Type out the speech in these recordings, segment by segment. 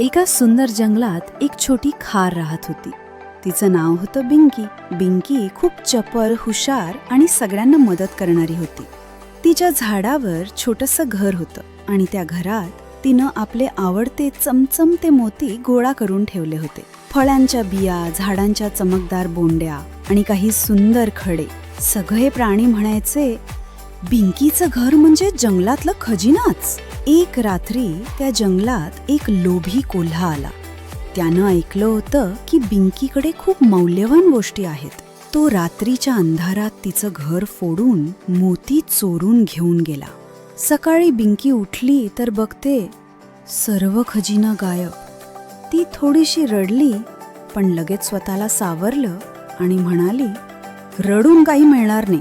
एका सुंदर जंगलात एक छोटी खार राहत होती. तिचं नाव होतं बिंकी. बिंकी खूप चपर हुशार आणि सगळ्यांना मदत करणारी होती. तिच्या झाडावर छोटंसं घर होतं आणि त्या घरात तिनं आपले आवडते चमचमते मोती गोळा करून ठेवले होते. फळांच्या बिया झाडांच्या चमकदार बोंड्या आणि काही सुंदर खडे. सगळे प्राणी म्हणायचे बिंकीचं घर म्हणजे जंगलातलं खजिनाच. एक रात्री त्या जंगलात एक लोभी कोल्हा आला. त्यानं ऐकलं होतं की बिंकीकडे खूप मौल्यवान गोष्टी आहेत. तो रात्रीच्या अंधारात तिचं घर फोडून मोती चोरून घेऊन गेला. सकाळी बिंकी उठली तर बघते सर्व खजिना गायब. ती थोडीशी रडली पण लगेच स्वतःला सावरलं आणि म्हणाली रडून काही मिळणार नाही.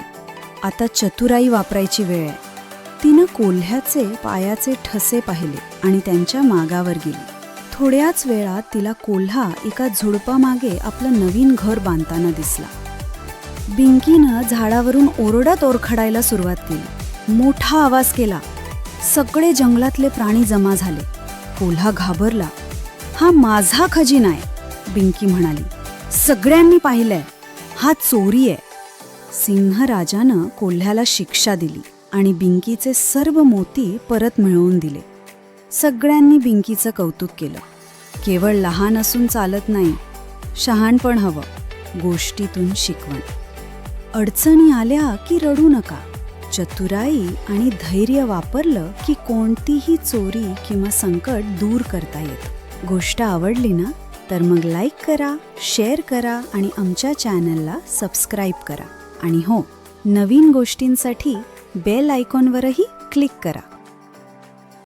आता चतुराई वापरायची वेळ आहे. तिनं कोल्ह्याचे पायाचे ठसे पाहिले आणि त्यांच्या मागावर गेली. थोड्याच वेळात तिला कोल्हा एका झुडपामागे आपलं नवीन घर बांधताना दिसला. बिंकीनं झाडावरून ओरडत ओरखडायला सुरुवात केली. मोठा आवाज केला सगळे जंगलातले प्राणी जमा झाले. कोल्हा घाबरला. हा माझा खजिना आहे बिंकी म्हणाली. सगळ्यांनी पाहिलंय. हा चोरी आहे सिंहराजानं कोल्ह्याला शिक्षा दिली. आणि बिंकीचे सर्व मोती परत मिळवून दिले. सगळ्यांनी बिंकीचं कौतुक केलं. केवळ लहान असून चालत नाही शहाणपण हवं गोष्टीतून शिकवण. अडचणी आल्या की रडू नका. चतुराई आणि धैर्य वापरलं की कोणतीही चोरी किंवा संकट दूर करता येतं. गोष्ट आवडली ना? तर मग लाईक करा शेअर करा आणि आमच्या चॅनलला सबस्क्राईब करा. आणि हो नवीन गोष्टींसाठी बेल आयकॉनवरही क्लिक करा